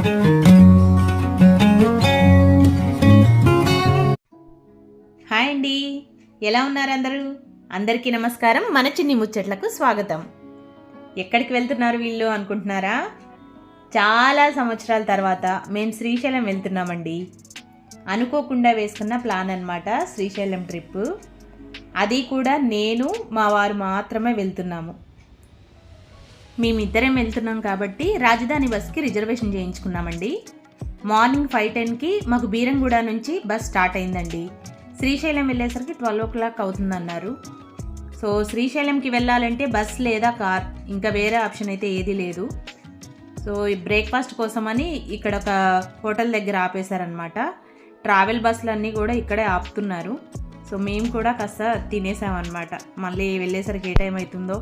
Hi అండి. ఎలా ఉన్నారు అందరూ? అందరికీ నమస్కారం. మన చిన్ని ముచ్చట్లకు స్వాగతం. ఎక్కడికి వెళ్తున్నారు వీళ్ళు అనుకుంటున్నారా? చాలా సంవత్సరాల తర్వాత మేము శ్రీశైలం వెళ్తున్నామండి. అనుకోకుండా వేసుకున్న ప్లాన్ అనమాట శ్రీశైలం ట్రిప్ అది కూడా నేను మా వారు మాత్రమే వెళ్తున్నాము. మేమిద్దరం వెళ్తున్నాం కాబట్టి రాజధాని బస్కి రిజర్వేషన్ చేయించుకున్నామండి. మార్నింగ్ ఫైవ్ టెన్కి మాకు బీరంగూడ నుంచి బస్ స్టార్ట్ అయిందండి. శ్రీశైలం వెళ్ళేసరికి ట్వెల్వ్ ఓ క్లాక్ అవుతుందన్నారు. సో శ్రీశైలంకి వెళ్ళాలంటే బస్ లేదా కార్ ఇంకా వేరే ఆప్షన్ అయితే ఏదీ లేదు. సో ఈ బ్రేక్ఫాస్ట్ కోసమని ఇక్కడ ఒక హోటల్ దగ్గర ఆపేశారనమాట ట్రావెల్ బస్సులు అన్నీ కూడా ఇక్కడే ఆపుతున్నారు. సో మేము కూడా కాస్త తినేసామన్నమాట. మళ్ళీ వెళ్ళేసరికి ఏ టైం అవుతుందో.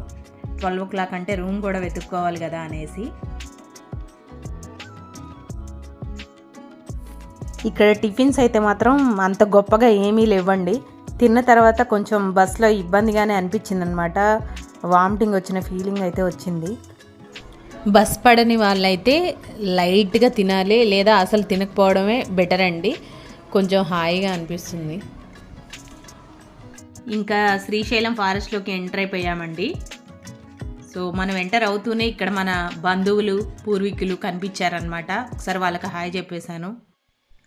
ట్వెల్వ్ ఓ క్లాక్ అంటే రూమ్ కూడా వెతుక్కోవాలి కదా అనేసి. ఇక్కడ టిఫిన్స్ అయితే మాత్రం అంత గొప్పగా ఏమీ లేవండి. తిన్న తర్వాత కొంచెం బస్లో ఇబ్బందిగానే అనిపించింది అనమాట వామిటింగ్ వచ్చిన ఫీలింగ్ అయితే వచ్చింది. బస్ పడని వాళ్ళైతే లైట్గా తినాలి లేదా అసలు తినకపోవడమే బెటర్ అండి. కొంచెం హాయిగా అనిపిస్తుంది. ఇంకా శ్రీశైలం ఫారెస్ట్లోకి ఎంటర్ అయిపోయామండి. సో మనం ఎంటర్ అవుతూనే ఇక్కడ మన బంధువులు పూర్వీకులు కనిపించారనమాట ఒకసారి వాళ్ళకి హాయ్ చెప్పేశాను.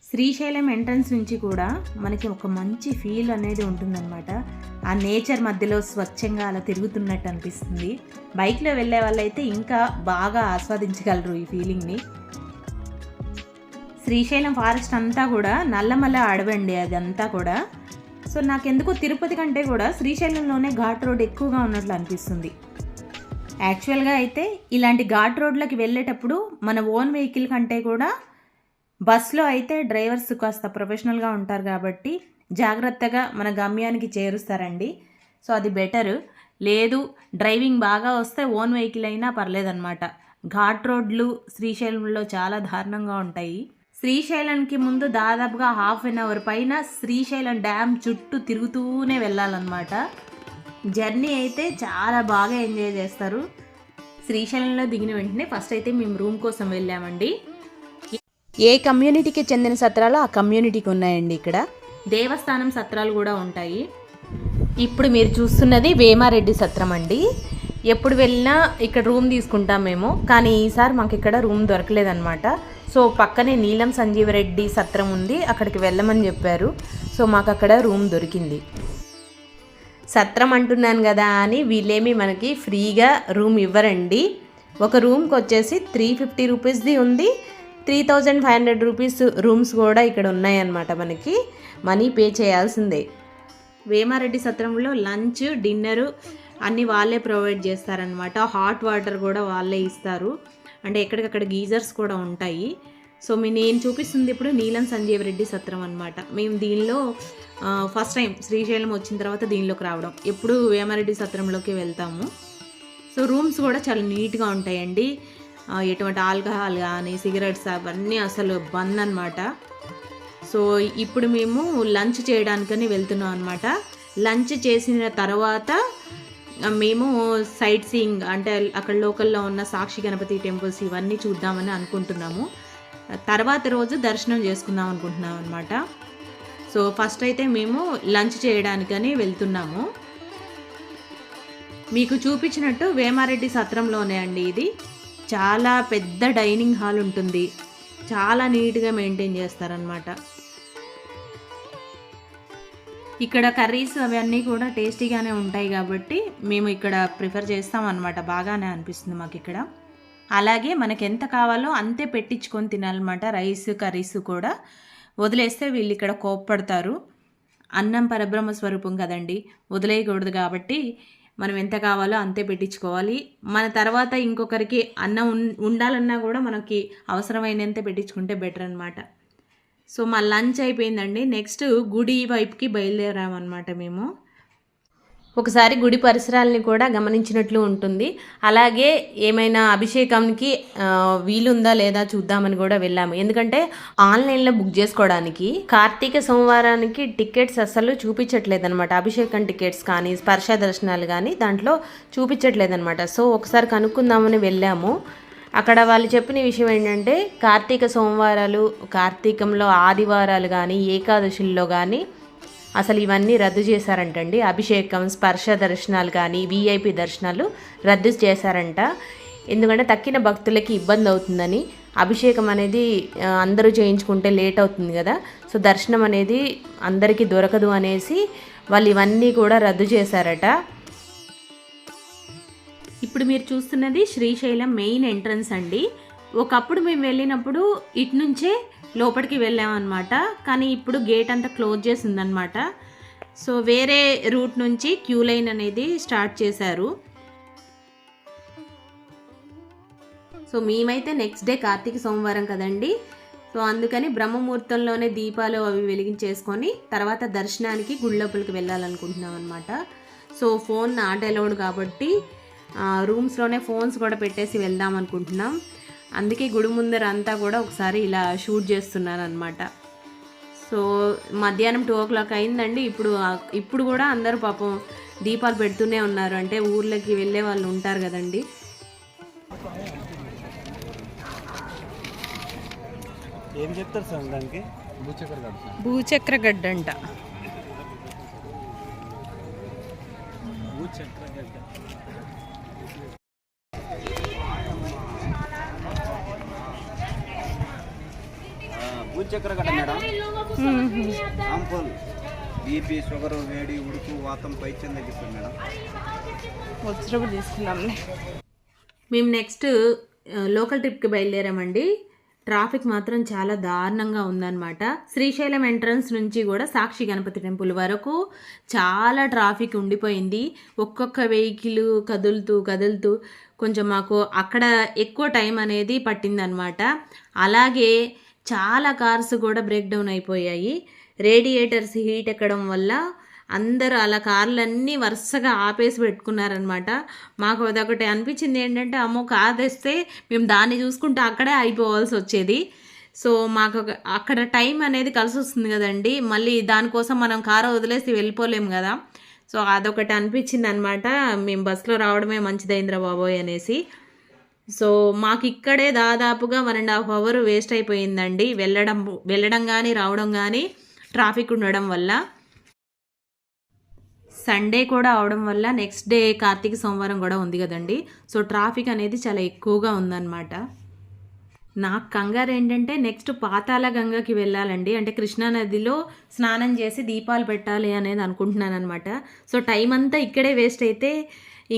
శ్రీశైలం ఎంట్రన్స్ నుంచి కూడా మనకి ఒక మంచి ఫీల్ అనేది ఉంటుందన్నమాట. ఆ నేచర్ మధ్యలో స్వచ్ఛంగా అలా తిరుగుతున్నట్టు అనిపిస్తుంది. బైక్లో వెళ్ళే వాళ్ళైతే ఇంకా బాగా ఆస్వాదించగలరు ఈ ఫీలింగ్ని. శ్రీశైలం ఫారెస్ట్ అంతా కూడా నల్లమల్ల అడవండి అదంతా కూడా. సో నాకెందుకో తిరుపతి కంటే కూడా శ్రీశైలంలోనే ఘాట్ రోడ్ ఎక్కువగా ఉన్నట్లు అనిపిస్తుంది. యాక్చువల్గా అయితే ఇలాంటి ఘాట్ రోడ్లకి వెళ్ళేటప్పుడు మన ఓన్ వెహికల్ కంటే కూడా బస్సులో అయితే డ్రైవర్స్ కాస్త ప్రొఫెషనల్గా ఉంటారు కాబట్టి జాగ్రత్తగా మన గమ్యానికి చేరుస్తారండి. సో అది బెటర్. లేదు డ్రైవింగ్ బాగా వస్తే ఓన్ వెహికల్ అయినా పర్లేదన్నమాట. ఘాట్ రోడ్లు శ్రీశైలంలో చాలా దారుణంగా ఉంటాయి. శ్రీశైలంకి ముందు దాదాపుగా హాఫ్ అన్ అవర్ పైన శ్రీశైలం డ్యామ్ చుట్టూ తిరుగుతూనే వెళ్ళాలన్నమాట. జర్నీ అయితే చాలా బాగా ఎంజాయ్ చేస్తారు. శ్రీశైలంలో దిగిన వెంటనే ఫస్ట్ అయితే మేము రూమ్ కోసం వెళ్ళామండి. ఏ కమ్యూనిటీకి చెందిన సత్రాలు ఆ కమ్యూనిటీకి ఉన్నాయండి ఇక్కడ. దేవస్థానం సత్రాలు కూడా ఉంటాయి. ఇప్పుడు మీరు చూస్తున్నది వేమారెడ్డి సత్రం అండి. ఎప్పుడు వెళ్ళినా ఇక్కడ రూమ్ తీసుకుంటాం మేము. కానీ ఈసారి మాకు ఇక్కడ రూమ్ దొరకలేదన్నమాట. సో పక్కనే నీలం సంజీవరెడ్డి సత్రం ఉంది అక్కడికి వెళ్ళమని చెప్పారు. సో మాకు అక్కడ రూమ్ దొరికింది. సత్రం అంటున్నాను కదా అని వీళ్ళేమి మనకి ఫ్రీగా రూమ్ ఇవ్వరండి. ఒక రూమ్కి వచ్చేసి త్రీ ఫిఫ్టీ రూపీస్ది ఉంది. Three thousand five hundred rupees rooms కూడా ఇక్కడ ఉన్నాయన్నమాట మనకి. మనీ పే చేయాల్సిందే. వేమారెడ్డి సత్రంలో లంచ్ డిన్నరు అన్నీ వాళ్ళే ప్రొవైడ్ చేస్తారనమాట హాట్ వాటర్ కూడా వాళ్ళే ఇస్తారు. అంటే ఎక్కడికక్కడ గీజర్స్ కూడా ఉంటాయి. సో మీ నేను చూపిస్తుంది ఇప్పుడు నీలం సంజీవ్ రెడ్డి సత్రం అనమాట మేము దీనిలో ఫస్ట్ టైం శ్రీశైలం వచ్చిన తర్వాత దీనిలోకి రావడం. ఎప్పుడు వేమారెడ్డి సత్రంలోకి వెళ్తాము. సో రూమ్స్ కూడా చాలా నీట్గా ఉంటాయండి. ఎటువంటి ఆల్కహాల్ కానీ సిగరెట్స్ అవన్నీ అసలు బంద్ అనమాట సో ఇప్పుడు మేము లంచ్ చేయడానికని వెళ్తున్నాం అనమాట లంచ్ చేసిన తర్వాత మేము సైట్ సీయింగ్ అంటే అక్కడ లోకల్లో ఉన్న సాక్షి గణపతి టెంపుల్స్ ఇవన్నీ చూద్దామని అనుకుంటున్నాము. తర్వాత రోజు దర్శనం చేసుకుందాం అనుకుంటున్నాం అనమాట సో ఫస్ట్ అయితే మేము లంచ్ చేయడానికని వెళ్తున్నాము. మీకు చూపించినట్టు వేమారెడ్డి సత్రంలోనే అండి ఇది. చాలా పెద్ద డైనింగ్ హాల్ ఉంటుంది. చాలా నీట్గా మెయింటైన్ చేస్తారనమాట ఇక్కడ కర్రీస్ అవన్నీ కూడా టేస్టీగానే ఉంటాయి కాబట్టి మేము ఇక్కడ ప్రిఫర్ చేస్తాం అనమాట బాగానే అనిపిస్తుంది మాకు ఇక్కడ అలాగే మనకి ఎంత కావాలో అంతే పెట్టించుకొని తినాలన్నమాట. రైస్ కర్రీస్ కూడా. వదిలేస్తే వీళ్ళు ఇక్కడ కోప్పడతారు. అన్నం పరబ్రహ్మ స్వరూపం కదండి. వదిలేయకూడదు కాబట్టి మనం ఎంత కావాలో అంతే పెట్టించుకోవాలి. మన తర్వాత ఇంకొకరికి అన్నం ఉండాలన్నా కూడా మనకి అవసరమైనంత పెట్టించుకుంటే బెటర్ అనమాట సో మా లంచ్ అయిపోయిందండి. నెక్స్ట్ గుడి వైపుకి బయలుదేరామన్నమాట మేము. ఒకసారి గుడి పరిసరాలని కూడా గమనించినట్లు ఉంటుంది. అలాగే ఏమైనా అభిషేకంకి వీలుందా లేదా చూద్దామని కూడా వెళ్ళాము. ఎందుకంటే ఆన్లైన్లో బుక్ చేసుకోవడానికి కార్తీక సోమవారానికి టికెట్స్ అస్సలు చూపించట్లేదు అనమాట అభిషేకం టికెట్స్ కానీ స్పర్శ దర్శనాలు కానీ దాంట్లో చూపించట్లేదు అనమాట సో ఒకసారి కనుక్కుందామని వెళ్ళాము. అక్కడ వాళ్ళు చెప్పిన విషయం ఏంటంటే కార్తీక సోమవారాలు కార్తీకంలో ఆదివారాలు కానీ ఏకాదశుల్లో కానీ అసలు ఇవన్నీ రద్దు చేశారంటండి. అభిషేకం స్పర్శ దర్శనాలు కానీ విఐపి దర్శనాలు రద్దు చేశారంట. ఎందుకంటే తక్కిన భక్తులకి ఇబ్బంది అవుతుందని. అభిషేకం అనేది అందరూ చేయించుకుంటే లేట్ అవుతుంది కదా. సో దర్శనం అనేది అందరికీ దొరకదు అనేసి వాళ్ళు ఇవన్నీ కూడా రద్దు చేశారట. ఇప్పుడు మీరు చూస్తున్నది శ్రీశైలం మెయిన్ ఎంట్రన్స్ అండి. ఒకప్పుడు మేము వెళ్ళినప్పుడు ఇటు నుంచే లోపలికి వెళ్ళామన్నమాట. కానీ ఇప్పుడు గేట్ అంతా క్లోజ్ చేసిందనమాట సో వేరే రూట్ నుంచి క్యూ లైన్ అనేది స్టార్ట్ చేశారు. సో మేమైతే నెక్స్ట్ డే కార్తీక సోమవారం కదండి. సో అందుకని బ్రహ్మముహూర్తంలోనే దీపాలు అవి వెలిగించేసుకొని తర్వాత దర్శనానికి గుడి లోపలికి వెళ్ళాలనుకుంటున్నాం అనమాట సో ఫోన్ నాట్ అలౌడ్ కాబట్టి రూమ్స్లోనే ఫోన్స్ కూడా పెట్టేసి వెళ్దాం అనుకుంటున్నాం అందుకే గుడి ముందర అంతా కూడా ఒకసారి ఇలా షూట్ చేస్తున్నాను అనమాట సో మధ్యాహ్నం టూ ఓ క్లాక్ అయిందండి. ఇప్పుడు ఇప్పుడు కూడా అందరూ పాపం దీపాలు పెడుతూనే ఉన్నారు. అంటే ఊర్లకి వెళ్ళే వాళ్ళు ఉంటారు కదండి. ఏం చెప్తారు సార్ దానికి? భూచక్ర గడ్డ అంట. భూచక్ర గడ్డ మేడం. ఆంపూల్. బీపీ షుగర్ వేడి ఉడుకు వాతం పైత్యం తగ్గిస్తుంది మేడం. తీసుకున్నాంలే మేము నెక్స్ట్ లోకల్ ట్రిప్కి బయలుదేరామండి. ట్రాఫిక్ మాత్రం చాలా దారుణంగా ఉందన్నమాట. శ్రీశైలం ఎంట్రన్స్ నుంచి కూడా సాక్షి గణపతి టెంపుల్ వరకు చాలా ట్రాఫిక్ ఉండిపోయింది. ఒక్కొక్క వెహికల్ కదులుతూ కదులుతూ కొంచెం మాకు అక్కడ ఎక్కువ టైం అనేది పట్టిందనమాట అలాగే చాలా కార్స్ కూడా బ్రేక్ డౌన్ అయిపోయాయి. రేడియేటర్స్ హీట్ ఎక్కడం వల్ల అందరూ అలా కార్లన్నీ వరుసగా ఆపేసి పెట్టుకున్నారనమాట మాకు అదొకటి అనిపించింది ఏంటంటే అమ్మో కార్ తెస్తే మేము దాన్ని చూసుకుంటే అక్కడే అయిపోవాల్సి వచ్చేది. సో మాకు అక్కడ టైం అనేది కలిసి వస్తుంది కదండి. మళ్ళీ దానికోసం మనం కారు వదిలేసి వెళ్ళిపోలేము కదా. సో అదొకటి అనిపించింది అనమాట మేము బస్సులో రావడమే మంచిదైందిరా బాబోయ్ అనేసి. సో మాకు ఇక్కడే దాదాపుగా one and half hour waste అయిపోయిందండి. వెళ్ళడం వెళ్ళడం కానీ రావడం కానీ ట్రాఫిక్ ఉండడం వల్ల. సండే కూడా అవడం వల్ల నెక్స్ట్ డే కార్తీక సోమవారం కూడా ఉంది కదండి. సో ట్రాఫిక్ అనేది చాలా ఎక్కువగా ఉందన్నమాట. నాకు కంగారు ఏంటంటే నెక్స్ట్ పాతాళ గంగకి వెళ్ళాలండి. అంటే కృష్ణా నదిలో స్నానం చేసి దీపాలు పెట్టాలి అనేది అనుకుంటున్నాను అనమాట సో టైం అంతా ఇక్కడే వేస్ట్ అయితే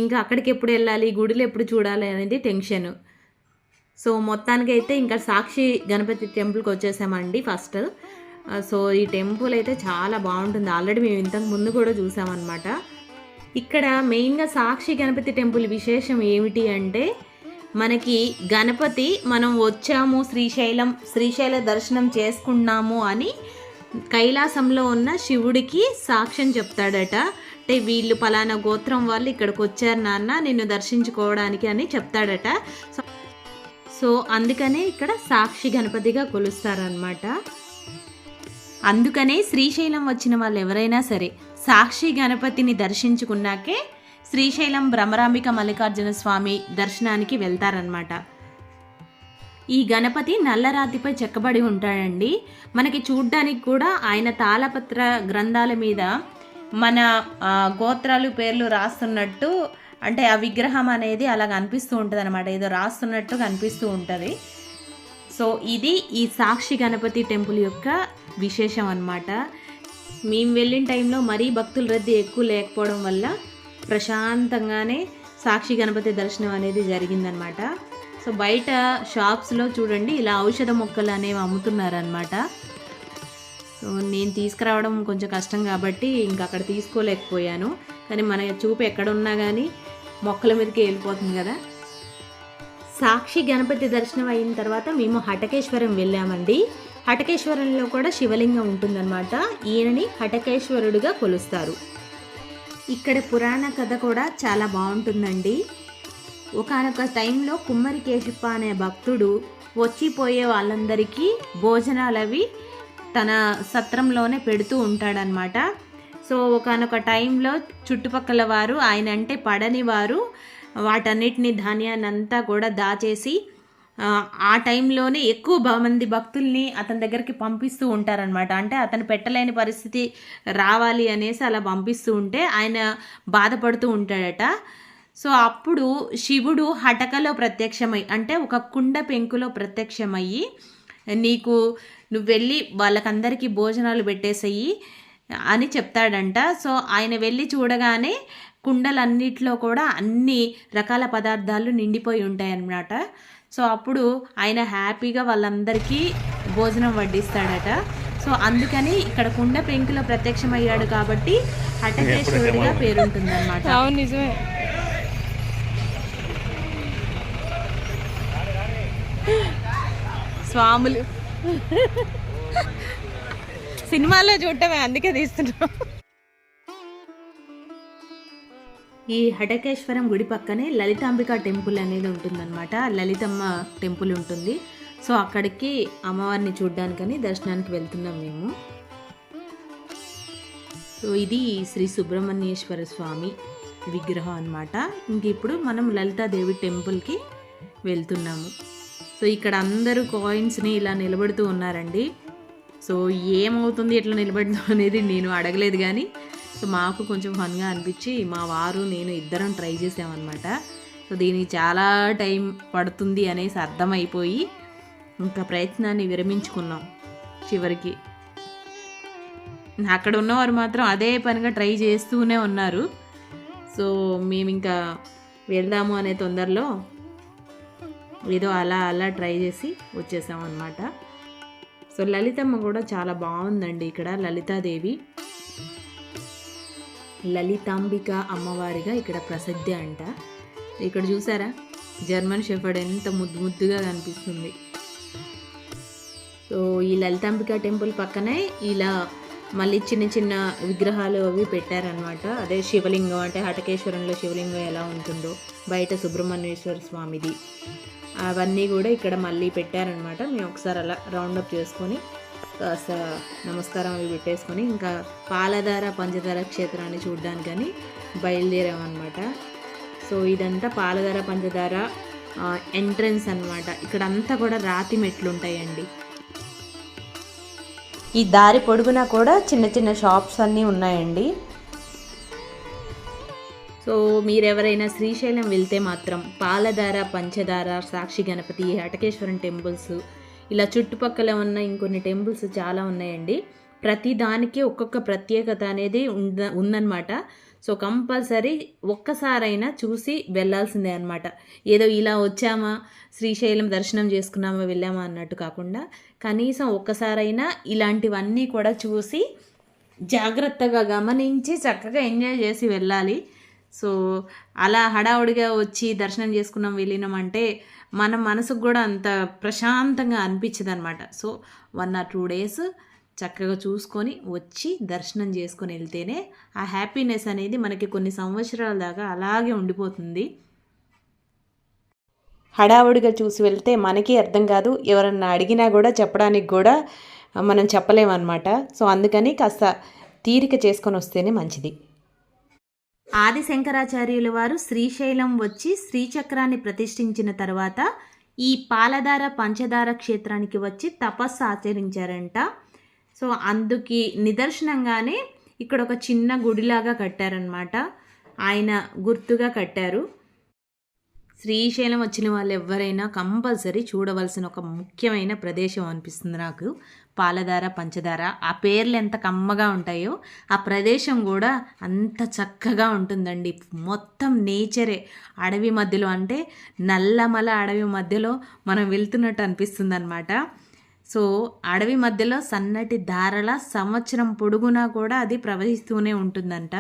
ఇంకా అక్కడికి ఎప్పుడు వెళ్ళాలి గుడిలో ఎప్పుడు చూడాలి అనేది టెన్షన్. సో మొత్తానికైతే ఇంకా సాక్షి గణపతి టెంపుల్కి వచ్చేసామండి ఫస్ట్. సో ఈ టెంపుల్ అయితే చాలా బాగుంటుంది. ఆల్రెడీ మేము ఇంతకు ముందు కూడా చూసామన్నమాట. ఇక్కడ మెయిన్గా సాక్షి గణపతి టెంపుల్ విశేషం ఏమిటి అంటే మనకి గణపతి మనం వచ్చాము శ్రీశైలం శ్రీశైల దర్శనం చేసుకున్నాము అని కైలాసంలో ఉన్న శివుడికి సాక్ష్యం చెప్తాడట. అంటే వీళ్ళు పలానా గోత్రం వాళ్ళు ఇక్కడికి వచ్చారు నాన్న నిన్ను దర్శించుకోవడానికి అని చెప్తాడట. సో సో అందుకనే ఇక్కడ సాక్షి గణపతిగా కొలుస్తారనమాట అందుకనే శ్రీశైలం వచ్చిన వాళ్ళు ఎవరైనా సరే సాక్షి గణపతిని దర్శించుకున్నాకే శ్రీశైలం భ్రమరాంబిక మల్లికార్జున స్వామి దర్శనానికి వెళ్తారనమాట ఈ గణపతి నల్లరాతిపై చెక్కబడి ఉంటాడండి. మనకి చూడ్డానికి కూడా ఆయన తాళపత్ర గ్రంథాల మీద మన గోత్రాలు పేర్లు రాస్తున్నట్టు అంటే ఆ విగ్రహం అనేది అలా కనిపిస్తూ ఉంటుంది అనమాట ఏదో రాస్తున్నట్టు కనిపిస్తూ ఉంటుంది. సో ఇది ఈ సాక్షి గణపతి టెంపుల్ యొక్క విశేషం అన్నమాట. మేము వెళ్ళిన టైంలో మరీ భక్తుల రద్దీ ఎక్కువ లేకపోవడం వల్ల ప్రశాంతంగానే సాక్షి గణపతి దర్శనం అనేది జరిగిందనమాట సో బయట షాప్స్లో చూడండి ఇలా ఔషధ మొక్కలు అనేవి అమ్ముతున్నారనమాట నేను తీసుకురావడం కొంచెం కష్టం కాబట్టి ఇంకా అక్కడ తీసుకోలేకపోయాను. కానీ మన చూపు ఎక్కడున్నా కానీ మొక్కల మీదకి వెళ్ళిపోతుంది కదా. సాక్షి గణపతి దర్శనం అయిన తర్వాత మేము హటకేశ్వరం వెళ్ళామండి. హటకేశ్వరంలో కూడా శివలింగం ఉంటుందన్నమాట. ఈయనని హటకేశ్వరుడుగా కొలుస్తారు. ఇక్కడ పురాణ కథ కూడా చాలా బాగుంటుందండి. ఒకనొక టైంలో కుమ్మరి కేశప్ప అనే భక్తుడు వచ్చిపోయే వాళ్ళందరికీ భోజనాలు అవి తన సత్రంలోనే పెడుతూ ఉంటాడనమాట సో ఒకనొక టైంలో చుట్టుపక్కల వారు ఆయన అంటే పడని వారు వాటన్నిటిని ధాన్యాన్ని అంతా కూడా దాచేసి ఆ, టైంలోనే ఎక్కువ మంది భక్తుల్ని అతని దగ్గరికి పంపిస్తూ ఉంటారనమాట అంటే అతను పెట్టలేని పరిస్థితి రావాలి అనేసి అలా పంపిస్తూ ఉంటే ఆయన బాధపడుతూ ఉంటాడట. సో అప్పుడు శివుడు హటకలో ప్రత్యక్షమై అంటే ఒక కుండ పెంకులో ప్రత్యక్షమయ్యి నీకు నువ్వు వెళ్ళి వాళ్ళకందరికీ భోజనాలు పెట్టేసేయి అని చెప్తాడంట. సో ఆయన వెళ్ళి చూడగానే కుండలన్నిట్లో కూడా అన్ని రకాల పదార్థాలు నిండిపోయి ఉంటాయి అన్నమాట సో అప్పుడు ఆయన హ్యాపీగా వాళ్ళందరికీ భోజనం వడ్డిస్తాడట. సో అందుకని ఇక్కడ కుండ పెంకులో ప్రత్యక్షమయ్యాడు కాబట్టి హటకేశ్వరుడిగా పేరుంటుందన్నమాట. అవును నిజమే. స్వాములు సినిమాల్లో చూడటమే అందుకే తీస్తున్నాం. ఈ హటకేశ్వరం గుడి పక్కనే లలితాంబిక టెంపుల్ అనేది ఉంటుందన్నమాట. లలితమ్మ టెంపుల్ ఉంటుంది. సో అక్కడికి అమ్మవారిని చూడ్డానికని దర్శనానికి వెళ్తున్నాం మేము. సో ఇది శ్రీ సుబ్రహ్మణ్యేశ్వర స్వామి విగ్రహం అనమాట ఇంక ఇప్పుడు మనం లలితాదేవి టెంపుల్కి వెళ్తున్నాము. సో ఇక్కడ అందరూ కాయిన్స్ని ఇలా నిలబెడుతూ ఉన్నారండి. సో ఏమవుతుంది ఎట్లా నిలబడడం అనేది నేను అడగలేదు కానీ సో మాకు కొంచెం ఫన్గా అనిపించి మా వారు నేను ఇద్దరం ట్రై చేసామన్నమాట. సో దీనికి చాలా టైం పడుతుంది అనేసి అర్థమైపోయి ఇంకా ప్రయత్నాన్ని విరమించుకున్నాం చివరికి. అక్కడ ఉన్నవారు మాత్రం అదే పనిగా ట్రై చేస్తూనే ఉన్నారు. సో మేము ఇంకా వెళ్దాము అనే తొందరలో ఏదో అలా అలా ట్రై చేసి వచ్చేసాం సో లలితమ్మ కూడా చాలా బాగుందండి ఇక్కడ లలితాదేవి. లలితాంబిక అమ్మవారిగా ఇక్కడ ప్రసిద్ధి అంట. ఇక్కడ చూసారా? జర్మన్ షెఫర్డ్ ఎంత ముద్దు ముద్దుగా కనిపిస్తుంది. సో ఈ లలితాంబిక టెంపుల్ పక్కనే ఇలా మళ్ళీ చిన్న చిన్న విగ్రహాలు అవి పెట్టారనమాట అదే శివలింగం అంటే హటకేశ్వరంలో శివలింగం ఎలా ఉంటుందో బయట సుబ్రహ్మణ్యేశ్వర స్వామిది. అవన్నీ కూడా ఇక్కడ మళ్ళీ పెట్టారనమాట. మేము ఒకసారి అలా రౌండప్ చేసుకొని కాస్త నమస్కారం అవి పెట్టేసుకొని ఇంకా పాలధార పంచదార క్షేత్రాన్ని చూడడానికని బయలుదేరామన్నమాట. సో ఇదంతా పాలధార పంచదార ఎంట్రన్స్ అన్నమాట. ఇక్కడ అంతా కూడా రాతి మెట్లు ఉంటాయండి ఈ దారి పొడుగునా కూడా చిన్న చిన్న షాప్స్ అన్నీ ఉన్నాయండి. సో మీరెవరైనా శ్రీశైలం వెళ్తే మాత్రం పాలధార పంచదార సాక్షి గణపతి హటకేశ్వరం టెంపుల్స్ ఇలా చుట్టుపక్కల ఉన్న ఇంకొన్ని టెంపుల్స్ చాలా ఉన్నాయండి. ప్రతి దానికి ఒక్కొక్క ప్రత్యేకత అనేది ఉంద ఉందన్నమాట. సో కంపల్సరీ ఒక్కసారైనా చూసి వెళ్ళాల్సిందే అనమాట ఏదో ఇలా వచ్చామా శ్రీశైలం దర్శనం చేసుకున్నామా వెళ్ళామా అన్నట్టు కాకుండా కనీసం ఒక్కసారైనా ఇలాంటివన్నీ కూడా చూసి జాగ్రత్తగా గమనించి చక్కగా ఎంజాయ్ చేసి వెళ్ళాలి. సో అలా హడావుడిగా వచ్చి దర్శనం చేసుకున్నాం వెళ్ళినామంటే మన మనసుకు కూడా అంత ప్రశాంతంగా అనిపించదు అనమాట so one or two days చక్కగా చూసుకొని వచ్చి దర్శనం చేసుకొని వెళ్తేనే ఆ హ్యాపీనెస్ అనేది మనకి కొన్ని సంవత్సరాల దాకా అలాగే ఉండిపోతుంది. హడావుడిగా చూసి వెళ్తే మనకి అర్థం కాదు ఎవరన్నా అడిగినా కూడా చెప్పడానికి కూడా మనం చెప్పలేమన్నమాట. సో అందుకని కాస్త తీరిక చేసుకొని వస్తేనే మంచిది. ఆది శంకరాచార్యుల వారు శ్రీశైలం వచ్చి శ్రీచక్రాన్ని ప్రతిష్ఠించిన తర్వాత ఈ పాలధార పంచదార క్షేత్రానికి వచ్చి తపస్సు ఆచరించారంట. సో అందుకి నిదర్శనంగానే ఇక్కడ ఒక చిన్న గుడిలాగా కట్టారనమాట ఆయన గుర్తుగా కట్టారు. శ్రీశైలం వచ్చిన వాళ్ళు ఎవరైనా కంపల్సరీ చూడవలసిన ఒక ముఖ్యమైన ప్రదేశం అనిపిస్తుంది నాకు. పాలధార పంచదార ఆ పేర్లు ఎంత కమ్మగా ఉంటాయో ఆ ప్రదేశం కూడా అంత చక్కగా ఉంటుందండి. మొత్తం నేచరే. అడవి మధ్యలో అంటే నల్లమల అడవి మధ్యలో మనం వెళ్తున్నట్టు అనిపిస్తుంది అనమాట సో అడవి మధ్యలో సన్నటి ధారల సంవత్సరం పొడుగునా కూడా అది ప్రవహిస్తూనే ఉంటుందంట.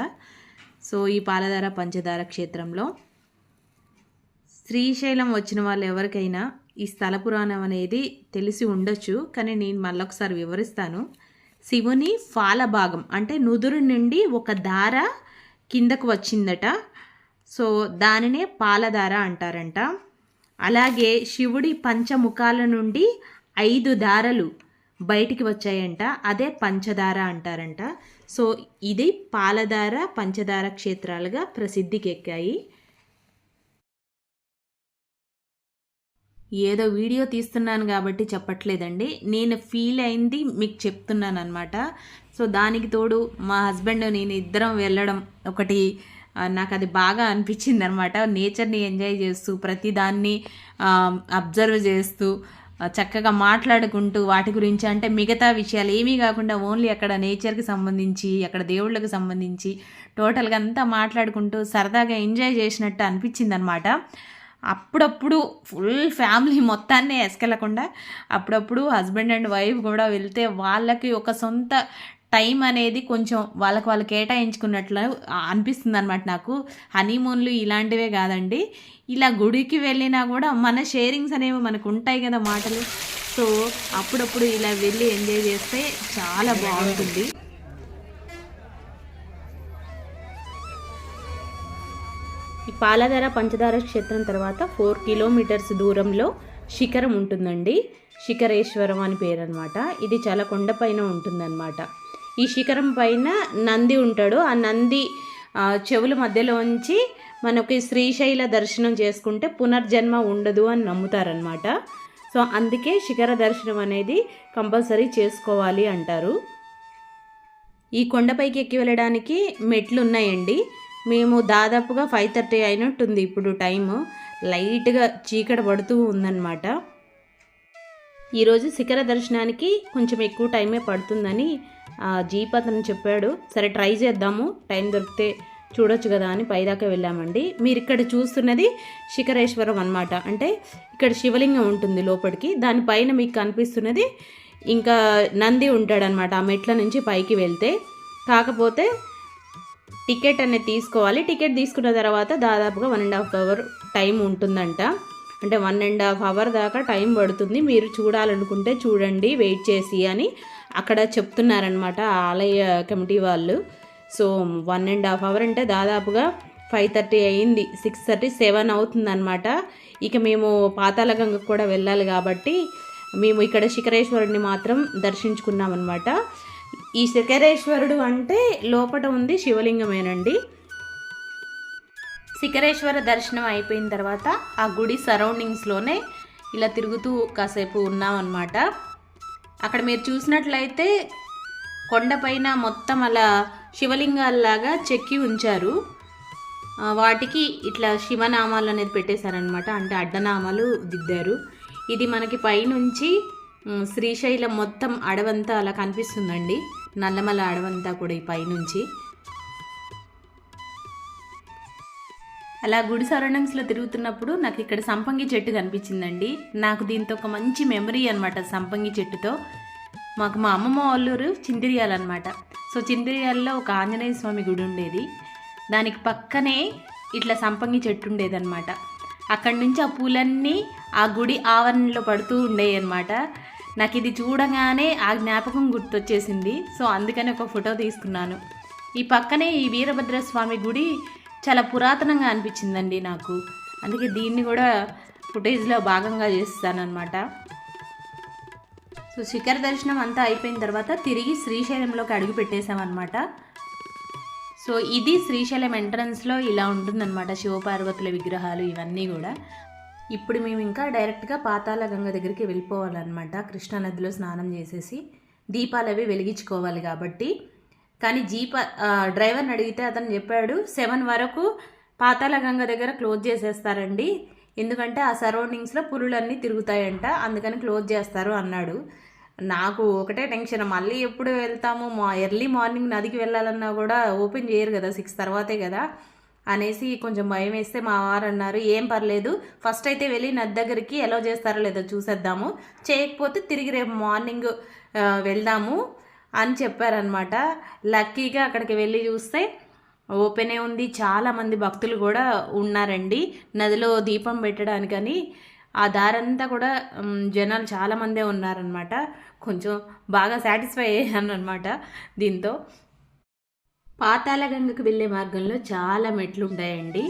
సో ఈ పాలధార పంచదార క్షేత్రంలో శ్రీశైలం వచ్చిన వాళ్ళు ఎవరికైనా ఈ స్థల పురాణం అనేది తెలిసి ఉండొచ్చు కానీ నేను మళ్ళొకసారి వివరిస్తాను. శివుని ఫాలభాగం అంటే నుదురు నుండి ఒక దార కిందకు వచ్చిందట. సో దానినే పాలధార అంటారంట. అలాగే శివుడి పంచముఖాల నుండి ఐదు దారలు బయటికి వచ్చాయంట. అదే పంచదార అంటారంట. సో ఇది పాలధార పంచదార క్షేత్రాలుగా ప్రసిద్ధికి ఎక్కాయి ఏదో వీడియో తీస్తున్నాను కాబట్టి చెప్పట్లేదండి. నేను ఫీల్ అయింది మీకు చెప్తున్నాను అనమాట సో దానికి తోడు మా హస్బెండ్ నేను ఇద్దరం వెళ్ళడం ఒకటి నాకు అది బాగా అనిపించింది అనమాట నేచర్ని ఎంజాయ్ చేస్తూ ప్రతి దాన్ని అబ్జర్వ్ చేస్తూ చక్కగా మాట్లాడుకుంటూ వాటి గురించి అంటే మిగతా విషయాలు ఏమీ కాకుండా ఓన్లీ అక్కడ నేచర్కి సంబంధించి అక్కడ దేవుళ్ళకి సంబంధించి టోటల్గా అంతా మాట్లాడుకుంటూ సరదాగా ఎంజాయ్ చేసినట్టు అనిపించింది అనమాట అప్పుడప్పుడు ఫుల్ ఫ్యామిలీ మొత్తాన్ని ఎసుకెళ్ళకుండా అప్పుడప్పుడు హస్బెండ్ అండ్ వైఫ్ కూడా వెళ్తే వాళ్ళకి ఒక సొంత టైం అనేది కొంచెం వాళ్ళకి వాళ్ళు కేటాయించుకున్నట్లు అనిపిస్తుంది అనమాట నాకు. హనీమూన్లు ఇలాంటివే కాదండి. ఇలా గుడికి వెళ్ళినా కూడా మన షేరింగ్స్ అనేవి మనకు ఉంటాయి కదా మాటలు. సో అప్పుడప్పుడు ఇలా వెళ్ళి ఎంజాయ్ చేస్తే చాలా బాగుంటుంది. పాలధార పంచదార క్షేత్రం తర్వాత ఫోర్ కిలోమీటర్స్ దూరంలో శిఖరం ఉంటుందండి. శిఖరేశ్వరం అని పేరు అనమాట ఇది చాలా కొండపైన ఉంటుందన్నమాట. ఈ శిఖరం పైన నంది ఉంటాడు. ఆ నంది చెవుల మధ్యలో ఉంచి మనకి శ్రీశైల దర్శనం చేసుకుంటే పునర్జన్మ ఉండదు అని నమ్ముతారనమాట సో అందుకే శిఖర దర్శనం అనేది కంపల్సరీ చేసుకోవాలి అంటారు. ఈ కొండపైకి ఎక్కి వెళ్ళడానికి మెట్లు ఉన్నాయండి. మేము దాదాపుగా ఫైవ్ థర్టీ అయినట్టుంది ఇప్పుడు టైము. లైట్గా చీకటి పడుతూ ఉందన్నమాట. ఈరోజు శిఖర దర్శనానికి కొంచెం ఎక్కువ టైమే పడుతుందని ఆ జీప్ అతను చెప్పాడు. సరే ట్రై చేద్దాము. టైం దొరికితే చూడొచ్చు కదా అని పైదాకా వెళ్ళామండి. మీరు ఇక్కడ చూస్తున్నది శిఖరేశ్వరం అనమాట అంటే ఇక్కడ శివలింగం ఉంటుంది లోపలికి. దానిపైన మీకు కనిపిస్తున్నది ఇంకా నంది ఉంటాడనమాట ఆ మెట్ల నుంచి పైకి వెళ్తే. కాకపోతే టికెట్ అనేది తీసుకోవాలి. టికెట్ తీసుకున్న తర్వాత దాదాపుగా one and half hour time ఉంటుందంట. అంటే వన్ అండ్ హాఫ్ అవర్ దాకా టైం పడుతుంది. మీరు చూడాలనుకుంటే చూడండి వెయిట్ చేసి అని అక్కడ చెప్తున్నారనమాట ఆలయ కమిటీ వాళ్ళు. So one and half hour అంటే దాదాపుగా ఫైవ్ థర్టీ అయింది. సిక్స్ థర్టీ సెవెన్ అవుతుందన్నమాట. ఇక మేము పాతాళగంగకు కూడా వెళ్ళాలి కాబట్టి మేము ఇక్కడ శిఖరేశ్వరుడిని మాత్రం దర్శించుకున్నాం అనమాట ఈ శిఖరేశ్వరుడు అంటే లోపట ఉంది శివలింగమేనండి. శిఖరేశ్వర దర్శనం అయిపోయిన తర్వాత ఆ గుడి సరౌండింగ్స్లోనే ఇలా తిరుగుతూ కాసేపు ఉన్నామన్నమాట. అక్కడ మీరు చూసినట్లయితే కొండపైన మొత్తం అలా శివలింగాల్లాగా చెక్కి ఉంచారు. వాటికి ఇట్లా శివనామాలు అనేది పెట్టేశారనమాట అంటే అడ్డనామాలు దిద్దారు. ఇది మనకి పైనుంచి శ్రీశైలం మొత్తం అడవంతా అలా కనిపిస్తుందండి. నల్లమల అడవంతా కూడా ఈ పైనుంచి. అలా గుడి సరౌండింగ్స్లో తిరుగుతున్నప్పుడు నాకు ఇక్కడ సంపంగి చెట్టు కనిపించిందండి. నాకు దీంతో ఒక మంచి మెమరీ అనమాట సంపంగి చెట్టుతో. మాకు మా అమ్మమ్మ వాళ్ళూరు చింతిరియాలన్నమాట సో చింతిరియాల్లో ఒక ఆంజనేయ స్వామి గుడి ఉండేది. దానికి పక్కనే ఇట్లా సంపంగి చెట్టు ఉండేదన్నమాట. అక్కడి నుంచి ఆ పూలన్నీ ఆ గుడి ఆవరణలో పడుతూ ఉండేవి అనమాట నాకు ఇది చూడగానే ఆ జ్ఞాపకం గుర్తొచ్చేసింది. సో అందుకని ఒక ఫోటో తీసుకున్నాను. ఈ పక్కనే ఈ వీరభద్ర స్వామి గుడి చాలా పురాతనంగా అనిపించిందండి నాకు. అందుకే దీన్ని కూడా ఫుటేజ్లో భాగంగా చేస్తానన్నమాట. సో శిఖర దర్శనం అంతా అయిపోయిన తర్వాత తిరిగి శ్రీశైలంలోకి అడుగు పెట్టేశామన్నమాట. సో ఇది శ్రీశైలం ఎంట్రన్స్లో ఇలా ఉంటుందన్నమాట. శివపార్వతుల విగ్రహాలు ఇవన్నీ కూడా. ఇప్పుడు మేము ఇంకా డైరెక్ట్గా పాతాళ గంగ దగ్గరికి వెళ్ళిపోవాలన్నమాట. కృష్ణానదిలో స్నానం చేసేసి దీపాలు అవి వెలిగించుకోవాలి కాబట్టి. కానీ జీప డ్రైవర్ని అడిగితే అతను చెప్పాడు సెవెన్ వరకు పాతాళ గంగ దగ్గర క్లోజ్ చేసేస్తారండి. ఎందుకంటే ఆ సరౌండింగ్స్లో పులులన్నీ తిరుగుతాయంట అందుకని క్లోజ్ చేస్తారు అన్నాడు. నాకు ఒకటే టెన్షన్ మళ్ళీ ఎప్పుడు వెళ్తాము? మా ఎర్లీ మార్నింగ్ నదికి వెళ్ళాలన్నా కూడా ఓపెన్ చేయరు కదా సిక్స్ తర్వాతే కదా. అనేసి కొంచెం భయం వేస్తే మా వారు అన్నారు ఏం పర్లేదు ఫస్ట్ అయితే వెళ్ళి నది దగ్గరికి ఎలా చేస్తారో లేదో చూసేద్దాము. చేయకపోతే తిరిగి రేపు మార్నింగ్ వెళ్దాము అని చెప్పారనమాట లక్కీగా అక్కడికి వెళ్ళి చూస్తే ఓపెనే ఉంది. చాలామంది భక్తులు కూడా ఉన్నారండి. నదిలో దీపం పెట్టడానికని. ఆ దారంతా కూడా జనాలు చాలామందే ఉన్నారనమాట కొంచెం బాగా సాటిస్ఫై అయ్యాను అనమాట దీంతో. పాతాళగంగకు వెళ్ళే మార్గంలో చాలా మెట్లు ఉంటాయండి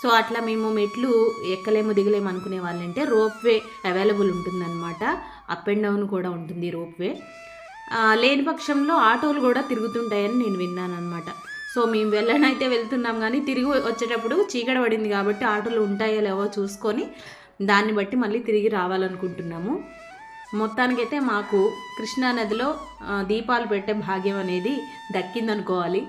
సో అట్లా మేము మెట్లు ఎక్కలేము దిగలేము అనుకునే వాళ్ళంటే రోప్ వే అవైలబుల్ ఉంటుందన్నమాట. అప్ అండ్ డౌన్ కూడా ఉంటుంది రోప్ వే. లేని పక్షంలో ఆటోలు కూడా తిరుగుతుంటాయని నేను విన్నాను అనమాట సో మేము వెళ్ళనైతే వెళ్తున్నాం కానీ తిరిగి వచ్చేటప్పుడు చీకటి పడింది కాబట్టి ఆటోలు ఉంటాయో లేవో చూసుకొని దాన్ని బట్టి మళ్ళీ తిరిగి రావాలనుకుంటున్నాము. మొత్తానికైతే మాకు కృష్ణా నదిలో దీపాలు పెట్టే భాగ్యం అనేది దక్కిందనుకోవాలి.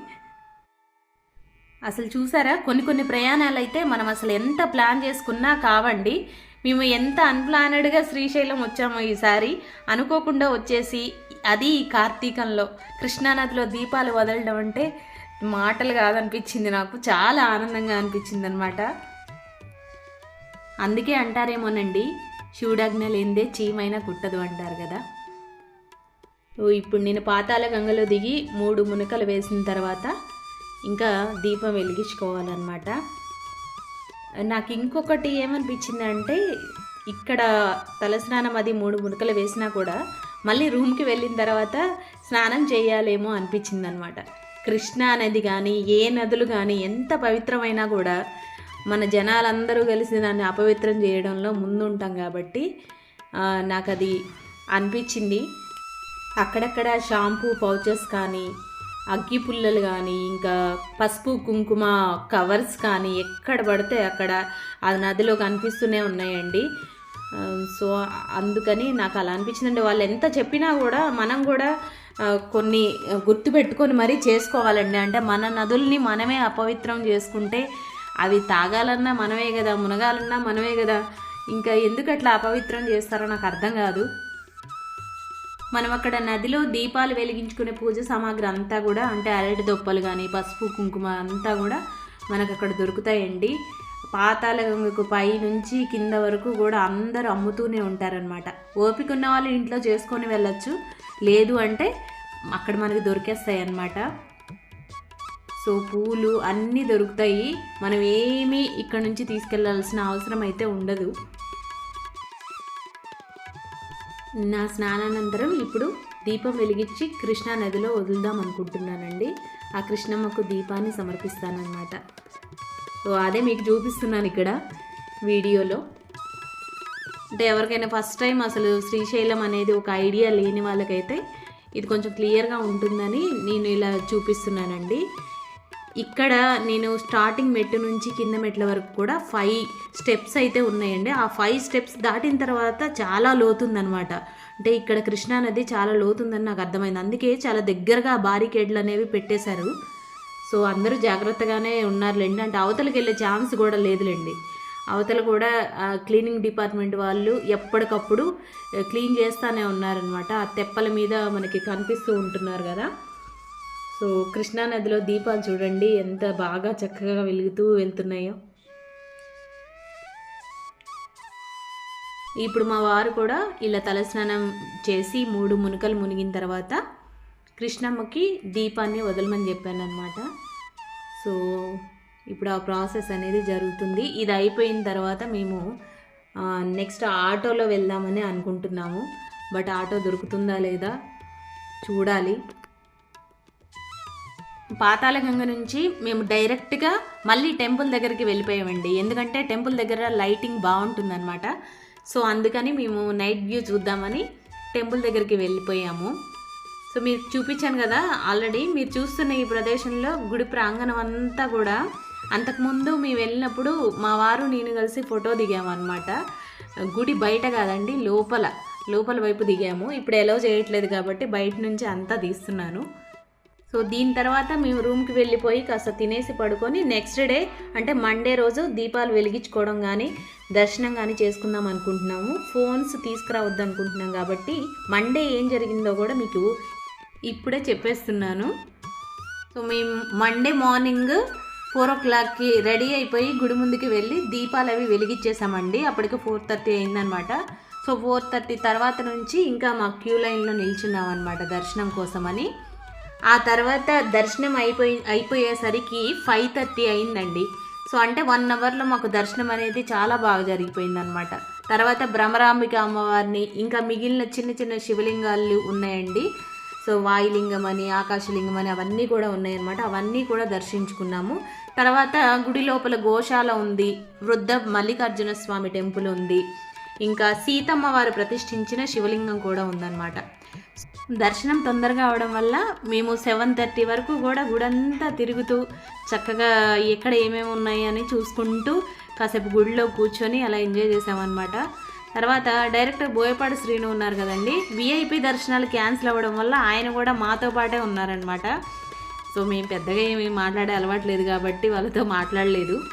అసలు చూసారా? కొన్ని కొన్ని ప్రయాణాలు అయితే మనం అసలు ఎంత ప్లాన్ చేసుకున్నా కావండి. మేము ఎంత అన్ప్లానెడ్గా శ్రీశైలం వచ్చామో ఈసారి అనుకోకుండా వచ్చేసి అది కార్తీకంలో కృష్ణానదిలో దీపాలు వదలడం అంటే మాటలు కాదనిపించింది నాకు. చాలా ఆనందంగా అనిపించింది అనమాట అందుకే అంటారేమోనండి శివుడాజ్ఞ లేనిదే చీమైనా కుట్టదు అంటారు కదా. ఓ ఇప్పుడు నేను పాతాల గంగలో దిగి మూడు మునకలు వేసిన తర్వాత ఇంకా దీపం వెలిగించుకోవాలన్నమాట. నాకు ఇంకొకటి ఏమనిపించింది అంటే ఇక్కడ తలస్నానం అది మూడు మునకలు వేసినా కూడా మళ్ళీ రూమ్కి వెళ్ళిన తర్వాత స్నానం చేయాలేమో అనిపించింది అనమాట కృష్ణా నది కానీ ఏ నదులు కానీ ఎంత పవిత్రమైనా కూడా మన జనాలందరూ కలిసి దాన్ని అపవిత్రం చేయడంలో ముందుంటాం కాబట్టి నాకు అది అనిపించింది. అక్కడక్కడ షాంపూ పౌచెస్ కానీ అగ్గి పుల్లలు కానీ ఇంకా పసుపు కుంకుమ కవర్స్ కానీ ఎక్కడ పడితే అక్కడ ఆ నదిలో కనిపిస్తూనే ఉన్నాయండి. సో అందుకని నాకు అలా అనిపించిందండి. వాళ్ళు ఎంత చెప్పినా కూడా మనం కూడా కొన్ని గుర్తు పెట్టుకొని మరీ చేసుకోవాలండి. అంటే మన నదుల్ని మనమే అపవిత్రం చేసుకుంటే అవి తాగాలన్నా మనమే కదా మునగాలన్నా మనమే కదా. ఇంకా ఎందుకు అట్లా అపవిత్రం చేస్తారో నాకు అర్థం కాదు. మనం అక్కడ నదిలో దీపాలు వెలిగించుకునే పూజ సామాగ్రి అంతా కూడా అంటే అరటి దొప్పలు కానీ పసుపు కుంకుమ అంతా కూడా మనకు అక్కడ దొరుకుతాయండి. పాతాల గంగకు పై నుంచి కింద వరకు కూడా అందరూ అమ్ముతూనే ఉంటారనమాట ఓపిక ఉన్న వాళ్ళు ఇంట్లో చేసుకొని వెళ్ళొచ్చు. లేదు అంటే అక్కడ మనకి దొరికేస్తాయి అన్నమాట సో పూలు అన్నీ దొరుకుతాయి. మనం ఏమీ ఇక్కడ నుంచి తీసుకెళ్ళాల్సిన అవసరం అయితే ఉండదు. నా స్నానానంతరం ఇప్పుడు దీపం వెలిగించి కృష్ణా నదిలో వదులుదాం అనుకుంటున్నానండి. ఆ కృష్ణమ్మకు దీపాన్ని సమర్పిస్తానన్నమాట. సో అదే మీకు చూపిస్తున్నాను ఇక్కడ వీడియోలో. అంటే ఎవరికైనా ఫస్ట్ టైం అసలు శ్రీశైలం అనేది ఒక ఐడియా లేని వాళ్ళకైతే ఇది కొంచెం క్లియర్గా ఉంటుందని నేను ఇలా చూపిస్తున్నానండి. ఇక్కడ నేను స్టార్టింగ్ మెట్టు నుంచి కింద మెట్ల వరకు కూడా ఫైవ్ స్టెప్స్ అయితే ఉన్నాయండి. ఆ ఫైవ్ స్టెప్స్ దాటిన తర్వాత చాలా లోతుందనమాట అంటే ఇక్కడ కృష్ణా నది చాలా లోతుందని నాకు అర్థమైంది. అందుకే చాలా దగ్గరగా బారికేడ్లు అనేవి పెట్టేశారు. సో అందరూ జాగ్రత్తగానే ఉన్నారులేండి. అంటే అవతలకి వెళ్ళే ఛాన్స్ కూడా లేదులేండి. అవతల కూడా క్లీనింగ్ డిపార్ట్మెంట్ వాళ్ళు ఎప్పటికప్పుడు క్లీన్ చేస్తూనే ఉన్నారనమాట ఆ తెప్పల మీద మనకి కనిపిస్తూ ఉంటున్నారు కదా. సో కృష్ణా నదిలో దీపాలు చూడండి ఎంత బాగా చక్కగా వెలుగుతూ వెళ్తున్నాయో. ఇప్పుడు మా వారు కూడా ఇలా తలస్నానం చేసి మూడు మునుకలు మునిగిన తర్వాత కృష్ణమ్మకి దీపాన్ని వదలమని చెప్పానమాట సో ఇప్పుడు ఆ ప్రాసెస్ అనేది జరుగుతుంది. ఇది అయిపోయిన తర్వాత మేము నెక్స్ట్ ఆటోలో వెళ్దామని అనుకుంటున్నాము. బట్ ఆటో దొరుకుతుందా లేదా చూడాలి. పాతాళగంగ నుంచి మేము డైరెక్ట్గా మళ్ళీ టెంపుల్ దగ్గరికి వెళ్ళిపోయామండి. ఎందుకంటే టెంపుల్ దగ్గర లైటింగ్ బాగుంటుందన్నమాట. సో అందుకని మేము నైట్ వ్యూ చూద్దామని టెంపుల్ దగ్గరికి వెళ్ళిపోయాము. సో మీరు చూపించాను కదా ఆల్రెడీ మీరు చూస్తున్న ఈ ప్రదేశంలో గుడి ప్రాంగణం అంతా కూడా అంతకుముందు మేము వెళ్ళినప్పుడు మా వారు నేను కలిసి ఫోటో దిగామన్నమాట. గుడి బయట కాదండి లోపల. లోపల వైపు దిగాము. ఇప్పుడు ఎలో చేయట్లేదు కాబట్టి బయట నుంచి అంతా తీస్తున్నాను. సో దీని తర్వాత మేము రూమ్కి వెళ్ళిపోయి కాస్త తినేసి పడుకొని నెక్స్ట్ డే అంటే మండే రోజు దీపాలు వెలిగించుకోవడం కానీ దర్శనం కానీ చేసుకుందాం అనుకుంటున్నాము. ఫోన్స్ తీసుకురావద్దు అనుకుంటున్నాం కాబట్టి మండే ఏం జరిగిందో కూడా మీకు ఇప్పుడే చెప్పేస్తున్నాను. సో మేము మండే మార్నింగ్ ఫోర్ ఓ క్లాక్కి రెడీ అయిపోయి గుడి ముందుకి వెళ్ళి దీపాలు అవి వెలిగించేసామండి. అప్పటికి ఫోర్ థర్టీ అయిందనమాట. సో ఫోర్ థర్టీ తర్వాత నుంచి ఇంకా మా క్యూ లైన్లో నిల్చున్నాం అనమాట దర్శనం కోసమని. ఆ తర్వాత దర్శనం అయిపోయి అయిపోయేసరికి ఫైవ్ థర్టీ అయిందండి. సో అంటే వన్ అవర్లో మాకు దర్శనం అనేది చాలా బాగా జరిగిపోయింది అనమాట తర్వాత భ్రమరాంబిక అమ్మవారిని ఇంకా మిగిలిన చిన్న చిన్న శివలింగాలు ఉన్నాయండి. సో వాయులింగం అని ఆకాశలింగం అని అవన్నీ కూడా ఉన్నాయన్నమాట. అవన్నీ కూడా దర్శించుకున్నాము. తర్వాత గుడి లోపల గోశాల ఉంది. వృద్ధ మల్లికార్జున స్వామి టెంపుల్ ఉంది. ఇంకా సీతమ్మ వారు ప్రతిష్ఠించిన శివలింగం కూడా ఉందన్నమాట. దర్శనం తొందరగా అవడం వల్ల మేము సెవెన్ థర్టీ వరకు కూడా గుడంతా తిరుగుతూ చక్కగా ఎక్కడ ఏమేమి ఉన్నాయి అని చూసుకుంటూ కాసేపు గుడిలో కూర్చొని అలా ఎంజాయ్ చేసామన్నమాట. తర్వాత డైరెక్టర్ బోయపాటి శ్రీను ఉన్నారు కదండి. విఐపి దర్శనాలు క్యాన్సిల్ అవ్వడం వల్ల ఆయన కూడా మాతో పాటే ఉన్నారనమాట సో మేము పెద్దగా ఏమి మాట్లాడే అలవాటు లేదు కాబట్టి వాళ్ళతో మాట్లాడలేదు.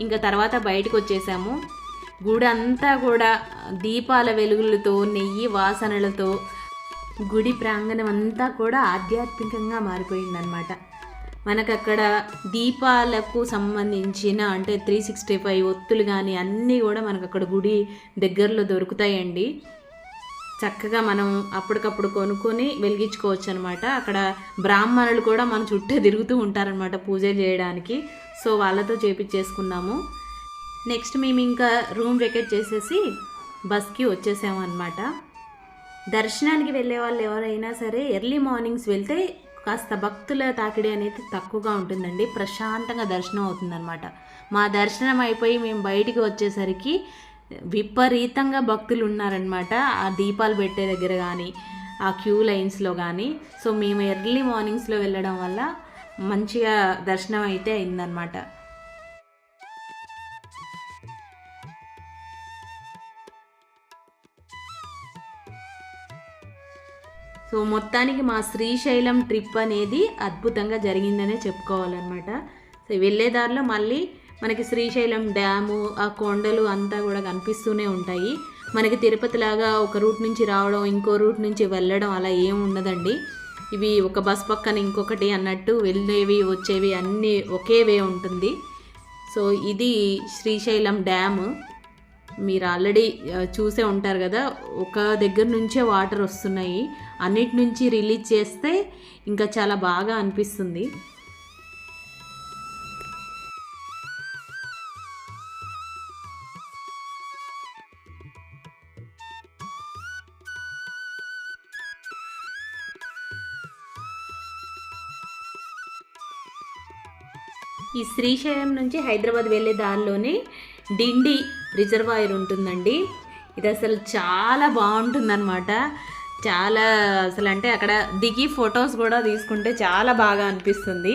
ఇంకా తర్వాత బయటకు వచ్చేసాము. గుడి అంతా కూడా దీపాల వెలుగులతో నెయ్యి వాసనలతో గుడి ప్రాంగణం అంతా కూడా ఆధ్యాత్మికంగా మారిపోయిందనమాట మనకు అక్కడ దీపాలకు సంబంధించిన అంటే త్రీ సిక్స్టీ ఫైవ్ ఒత్తులు కానీ అన్నీ కూడా మనకు అక్కడ గుడి దగ్గరలో దొరుకుతాయండి. చక్కగా మనం అప్పటికప్పుడు కొనుక్కొని వెలిగించుకోవచ్చు అనమాట అక్కడ బ్రాహ్మణులు కూడా మన చుట్టూ తిరుగుతూ ఉంటారనమాట పూజ చేయడానికి. సో వాళ్ళతో చేపించేసుకున్నాము. నెక్స్ట్ మేము ఇంకా రూమ్ వెకెట్ చేసేసి బస్కి వచ్చేసాము అనమాట దర్శనానికి వెళ్ళే వాళ్ళు ఎవరైనా సరే ఎర్లీ మార్నింగ్స్ వెళ్తే కాస్త భక్తుల తాకిడి అనేది తక్కువగా ఉంటుందండి. ప్రశాంతంగా దర్శనం అవుతుందన్నమాట. మా దర్శనం అయిపోయి మేము బయటికి వచ్చేసరికి విపరీతంగా భక్తులు ఉన్నారనమాట ఆ దీపాలు పెట్టే దగ్గర కానీ ఆ క్యూ లైన్స్లో కానీ సో మేము ఎర్లీ మార్నింగ్స్లో వెళ్ళడం వల్ల మంచిగా దర్శనం అయితే అయిందనమాట సో మొత్తానికి మా శ్రీశైలం ట్రిప్ అనేది అద్భుతంగా జరిగిందనే చెప్పుకోవాలన్నమాట. సో వెళ్ళే దారిలో మళ్ళీ మనకి శ్రీశైలం డ్యాము ఆ కొండలు అంతా కూడా కనిపిస్తూనే ఉంటాయి. మనకి తిరుపతిలాగా ఒక రూట్ నుంచి రావడం ఇంకో రూట్ నుంచి వెళ్ళడం అలా ఏం ఉండదండి. ఇవి ఒక బస్ పక్కన ఇంకొకటి అన్నట్టు వెళ్ళేవి వచ్చేవి అన్నీ ఒకే వే ఉంటుంది. సో ఇది శ్రీశైలం డ్యాము. మీరు ఆల్రెడీ చూసే ఉంటారు కదా ఒక దగ్గర నుంచే వాటర్ వస్తున్నాయి. అన్నిటి నుంచి రిలీజ్ చేస్తే ఇంకా చాలా బాగా అనిపిస్తుంది. ఈ శ్రీశైలం నుంచి హైదరాబాద్ వెళ్ళే దారిలోనే డిండి రిజర్వాయర్ ఉంటుందండి. ఇది అసలు చాలా బాగుంటుందన్నమాట. చాలా అసలు అంటే అక్కడ దిగి ఫొటోస్ కూడా తీసుకుంటే చాలా బాగా అనిపిస్తుంది.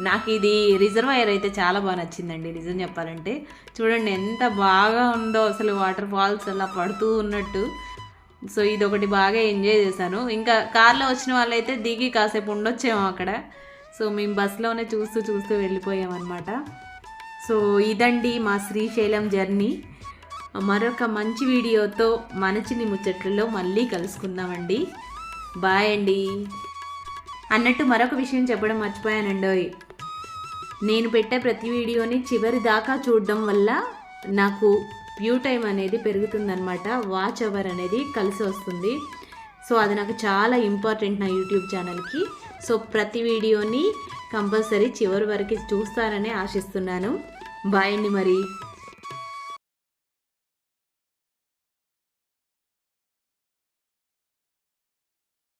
నాకు ఇది రిజర్వాయర్ అయితే చాలా బాగా నచ్చిందండి నిజం చెప్పాలంటే. చూడండి ఎంత బాగా ఉందో అసలు వాటర్ ఫాల్స్ అలా పడుతూ ఉన్నట్టు. సో ఇది ఒకటి బాగా ఎంజాయ్ చేశాను. ఇంకా కార్లో వచ్చిన వాళ్ళైతే దిగి కాసేపు ఉండొచ్చేమో అక్కడ. సో మేము బస్సులోనే చూస్తూ చూస్తూ వెళ్ళిపోయామన్నమాట. సో ఇదండి మా శ్రీశైలం జర్నీ. మరొక మంచి వీడియోతో మనచిని ముచ్చట్లలో మళ్ళీ కలుసుకుందామండి. బాయ్ అండి. అన్నట్టు మరొక విషయం చెప్పడం మర్చిపోయానండి నేను పెట్టే ప్రతి వీడియోని చివరి దాకా చూడడం వల్ల నాకు వ్యూ టైం అనేది పెరుగుతుందనమాట వాచ్ అవర్ అనేది కలిసి వస్తుంది. సో అది నాకు చాలా ఇంపార్టెంట్ నా యూట్యూబ్ ఛానల్కి. సో ప్రతి వీడియోని కంపల్సరీ చివరి వరకు చూస్తారని ఆశిస్తున్నాను. బాయ్ అండి మరి.